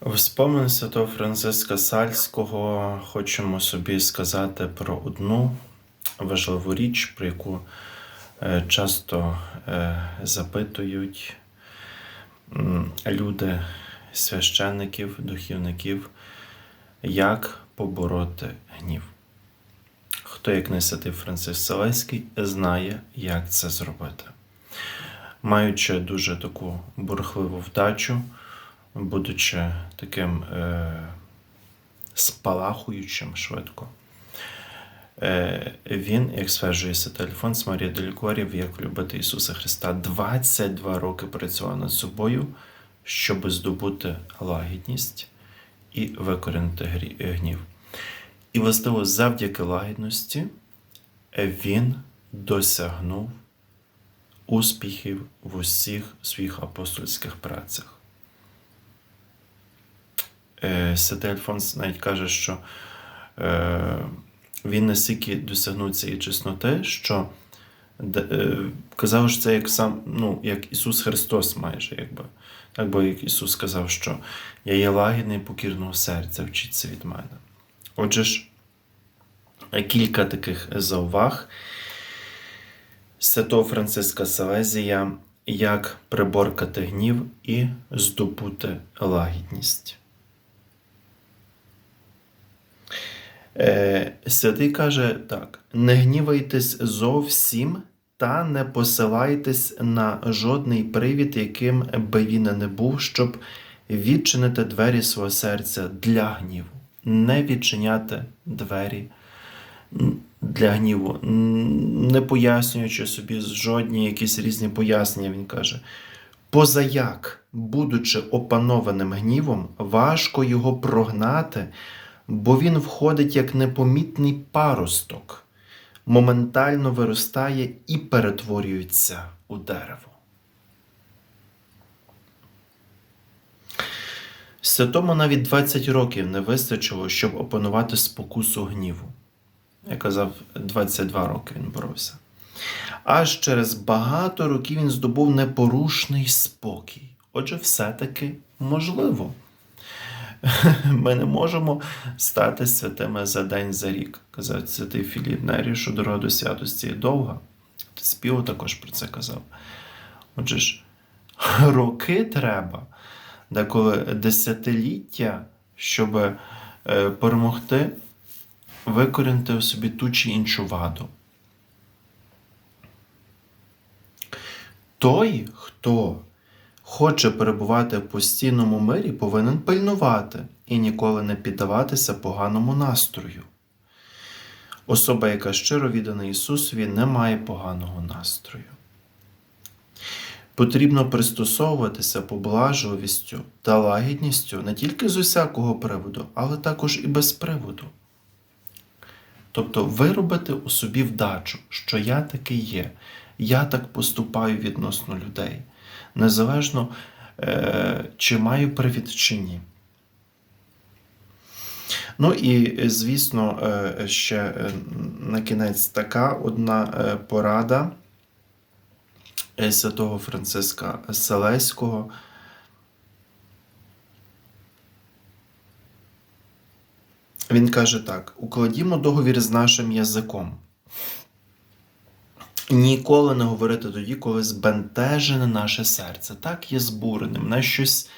В спомин святого Франциска Сальського хочемо собі сказати про одну важливу річ, про яку е, часто е, запитують люди, священників, духівників, як побороти гнів. Хто, як не святий Франциск Селеський, знає, як це зробити. Маючи дуже таку бурхливу вдачу, будучи таким е, спалахуючим швидко. Е, він, як стверджує святий Альфонс Марія Делікорів, як любити Ісуса Христа, 22 роки працював над собою, щоб здобути лагідність і викорінити гнів. І, властиво, завдяки лагідності він досягнув успіхів в усіх своїх апостольських працях. Е, Святий Альфонс навіть каже, що е, він настільки досягнув цієї чесноти, що е, казав, що це як сам, ну, як Ісус Христос майже, якби. Так, бо як Ісус сказав, що я є лагідний покірного серця, вчіться від мене. Отже ж, кілька таких зауваг святого Франциска Салезія, як приборкати гнів і здобути лагідність. Святий каже так: не гнівайтесь зовсім та не посилайтесь на жодний привід, яким би він не був, щоб відчинити двері свого серця для гніву, не відчиняти двері для гніву, не пояснюючи собі жодні якісь різні пояснення, він каже. Позаяк, будучи опанованим гнівом, важко його прогнати, бо він входить як непомітний паросток, моментально виростає і перетворюється у дерево. Святому навіть 20 років не вистачило, щоб опанувати спокусу гніву. Я казав, 22 роки він боровся. Аж через багато років він здобув непорушний спокій. Отже, все-таки можливо. Ми не можемо стати святими за день за рік. Казав святий Філіп Нері, що дорога до святості є довга. Спів також про це казав. Отже ж, роки треба, деколи десятиліття, щоб е, перемогти, викорінити в собі ту чи іншу ваду. Той, хто хоче перебувати в постійному мирі, повинен пильнувати і ніколи не піддаватися поганому настрою. Особа, яка щиро віддана Ісусові, не має поганого настрою. Потрібно пристосовуватися поблажливістю та лагідністю не тільки з усякого приводу, але також і без приводу. Тобто виробити у собі вдачу, що я такий є, я так поступаю відносно людей, незалежно е, чи маю привід чи ні. Ну і, звісно, е, ще е, на кінець така одна порада святого Франциска Селеського. Він каже так: укладімо договір з нашим язиком. Ніколи не говорити тоді, коли збентежене наше серце. Так є збуреним, мене щось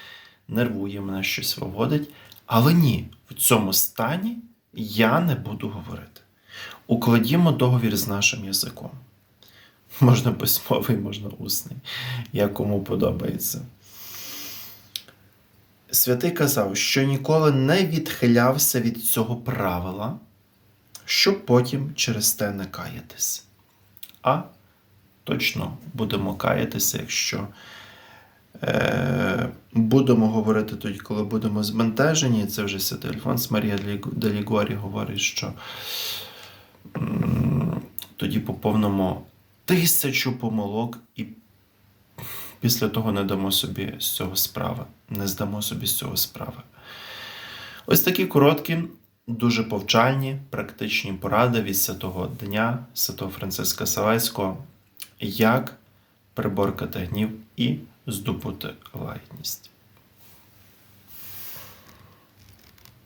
нервує, мене щось виводить. Але ні, в цьому стані я не буду говорити. Укладімо договір з нашим язиком. Можна письмовий, можна усний, як кому подобається. Святий казав, що ніколи не відхилявся від цього правила, щоб потім через те не каятись. А точно будемо каятися, якщо е, будемо говорити тоді, коли будемо збентежені. Це вже святий Альфонс Марія Делігорі говорить, що тоді поповнимо тисячу помилок і після того не дамо собі з цього справи. Не здамо собі з цього справи. Ось такі короткі, дуже повчальні, практичні поради від святого дня, святого Франциска Савайського, як приборкати гнів і здобути лагідність.